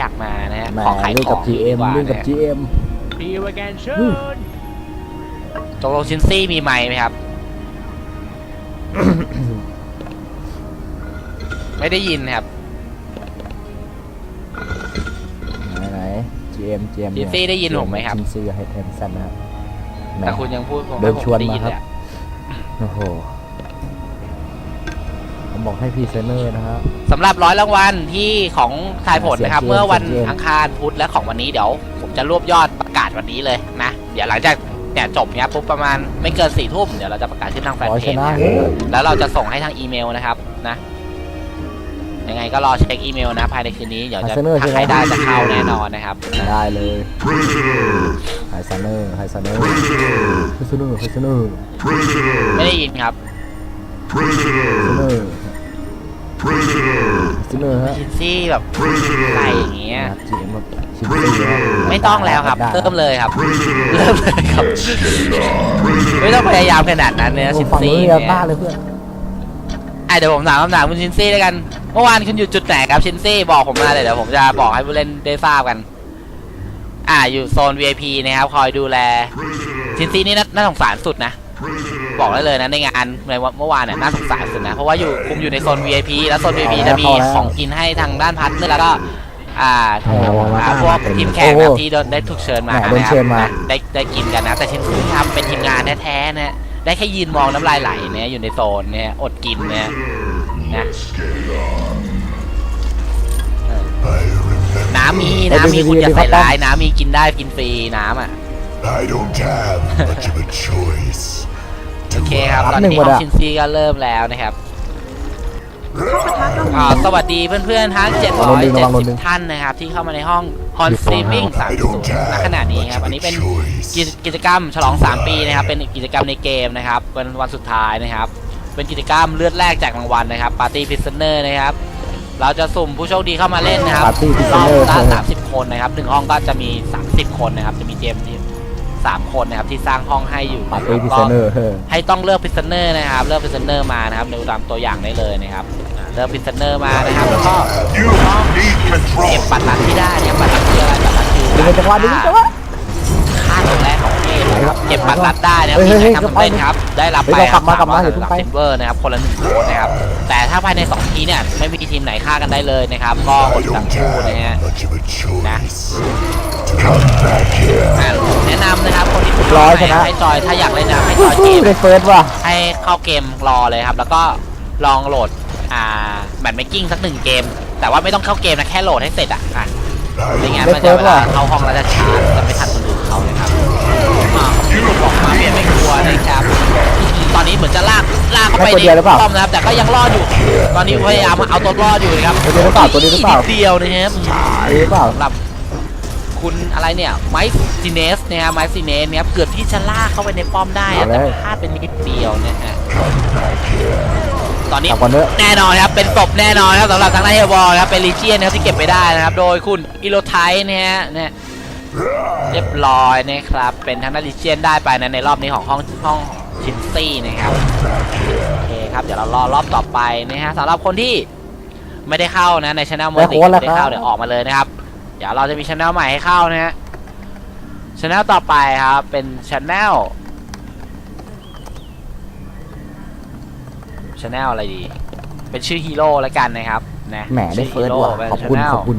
อยากมานะฮะแหมขอขายเล่นขกัอบง GM ดีกว่าเล่นกับนะฮะ GM พีวแกนเชิญตกลงชินซี่มีไมค์ไหมครับ ไม่ได้ยินครับไหนไหน GM GM ชินซี่ได้ยินผมไหมครับชินซี่กับเฮดเอ็นซันนะครับแหม แต่คุณยังพูดผมเดินชวนได้มายินครับเลยอะโอ้โหผม บอกให้พรีเซนเนอร์นะครับสำหรับร้อยรางวัลที่ของทายผลนะครับ เสียงเกมเมื่อวันเสียงเกมอังคารพุธและของวันนี้เดี๋ยว ผมจะรวบยอดประกาศวันนี้เลยนะ เดี๋ยวหลังจากเนี่ยจบเนี้ยปุ๊บประมาณไม่เกินสี่ทุ่มเดี๋ยวเราจะประกาศขึ้นทางแฟนขอเพชจนะ นะเฮ้ยแล้วเราจะส่งให้ทางอีเมลนะครับนะ ยังไงก็รอเช็คอีเมลนะภายในคืนนี้เดี๋ยวจะถ้าใครได้จะเข้าแน่นอนนะครับ ได้เลยไฮซันเนอร์ไฮซันเนอร์ไฮซันเนอร์ไฮซันเนอร์ไม่ได้ยินครับ ไฮซันเนอร์ไฮ ซันเนอร์ฮะชินซี่แบบอะไรอย่างเงี้ยนะ GM แบบชินซี่ฮะไม่ต้องแล้วครับได้เริ่มเลยครับ เริ่มเลยครับ ไม่ต้องพยายามขนาดนั้นเนี่ยโอ้ชินฝั่งซี่นู้นเนี่เนี่ยยบ้าเลยเพื่อนอะเดี๋ยวผมถามคำถามคุณชินซี่แล้วกัน เมื่อวานคุณอยู่จุดไหนครับชินซี่บอกผมมาเลยเดี๋ยวผมจะบอกให้ผู้เล่นได้ทราบกัน อ่าอยู่โซน VIP นะครับ คอยดูแล ชินซี่นี่น่าน่าสงสารสุดนะ บอกได้เลยนะในงานในวันเมื่อวานเนี่ยน่าสงสารสุดนะ เพราะว่าอยู่คุมอยู่ในโซน VIP แล้วโซน VIP จะมีของกินให้ทางด้านพัทเนอร์แล้วก็อ่าอ่าพวกทีมแข่งนะครับที่โดนได้ถูกเชิญมาแหนะโดนคเชิญมารับได้ได้กินกันนะ แต่ชินซี่ทำเป็นทีมงานแท้ๆนะได้แค่ยืนมองน้ำลายไหลเนี่ยอยู่ในโซนเนี่ยอดกินเนี่ยนะเออน้ำมีน้ำมีคุณอย่าใส่ร้ายน้ำมีกินได้กินฟรีน้ำอะ I don't have much of a choice. โอเคครับตอนหนึ่งนี้หมดของอะชินซีก็เริ่มแล้วนะครับอ่าสวัสดีเพื่อนๆทั้งระวังโดนดึงระวังโดนดึง770 ท่านนะครับ ที่เข้ามาในห้อง On Streaming I don't 30ณขณะ have นี้ much ครับ of อัน a นี้เป็น choice. กิจกิจกรรมฉลอง 3 ปีนะครับ เป็นกิจกรรมในเกมนะครับเป็นวันสุดท้ายนะครับ เป็นกิจกรรมเลือดแรกแจกรางวัลนะครับปาร์ตี้พิซเนอร์นะครับ เราจะสุ่มผู้โชคดีเข้ามาเล่นนะครับ Party ร Prisoner อบละครับ30 คนนะครับหนึ่งห้องก็จะมี 30 คนนะครับ จะมีเจม ที่สามคนนะครับที่สร้างห้องให้อยู่ปานะร์คตี้รับพิเซก็นเนอร์เฮ้ยให้ต้องเลือกพิซเนอร์นะครับเลือกพิซเนอร์มานะครับดูตามตัวอย่างได้เลยนะครับอ่าเลือกพิซเนอร์มานะครับแล้วก็ You need เก็บ control. บัตรลัดที่ได้เนี่ยบัตรลัดคืออะไรบัตรลัดคือดึงจังหวะดึงจังหวะ ค่าตัวแรกของเกมนะครับเก็บบัตรลัดได้นะครับเฮ้ยมีเฮ้ยใครทำสำเร็จครับได้รับเฮ้ไปยเรากลับมากลับมาสเดี๋ยวเพิ่งไปซิลเวอร์นะครับคนละหนึ่งโค้ดนะครับ แต่ถ้าภายในสองทีเนี่ยไม่มีทีมไหนฆ่ากันได้เลยนะครับ ก็อ I ดทั้ง don't คู่นะฮะ have much of a choice. Come back here. อ่าแนะนำนะค รับคนที่ถูกร้อยชนะ ให้จอยถ้าอยากเล่นนะให้จอยเกมได้เฟิร์สว่ะให้เข้าเกมรอเลยครับ แล้วก็ลองโหลดอ่าแมทเมคกิ้งสักหนึ่งเกม แต่ว่าไม่ต้องเข้าเกมนะแค่โหลดให้เสร็จอะอะ I ไม่ don't งั้นมันจะเวลาเข้าห้องแล้วจะช้าจะไม่ทันคนอื่นเขานะครับอ่าพี่หลุดบอกมาเปลี่ยนไม่กลัวนะครับตอนนี้เหมือนจะลากลากเข้าไปให้ตัวเดียวหรือเปล่าป้อมนะครับแต่ก็ยังรอดอยู่ ตอนนี้พยายามเอาตัวรอดอยู่นะครับตัวเดียวหรือเปล่าตัวเดียวหรือเปล่านิดเดียวนะครับเอ้ยเปล่าสำหรับ คุณอะไรเนี่ยไมค์ซีเนสนะครับไมค์ซีเนสเนี่ยครับเกือบที่จะลากเข้าไปในป้อมได้อะแต่พลาดเป็นนิดเดียวนะฮะตอนนี้กลับก่อนเนอะแน่นอนครับเป็นศพแน่นอนครับสำหรับทางด้านเฮลบอลครับเป็นลีเจียนนะครับที่เก็บไปได้นะครับ โดยคุณอิโลไทนะฮะเนี่ยเรียบร้อยนะครับเป็นทางด้านลีเจียนได้ไปนะในรอบนี้ของห้องห้องชินซี่นะครับโอเคครับเดี๋ยวเรารอรอบต่อไปนะฮะสำหรับคนที่ไม่ได้เข้านะในช anel เมอร์ติไม่ได้เข้าเดี๋ยวออกมาเลยนะครับ เดี๋ยวเราจะมีช anel ใหม่ให้เข้านะฮะช anel ต่อไปครับ เป็นช anel ช anel อะไรดี เป็นชื่อฮีโร่แล้วกันนะครับนะแหมได้ชื่อเฟิร์สฮีโร่ว่ะเป็นขอบคุณ channel ขอบคุณ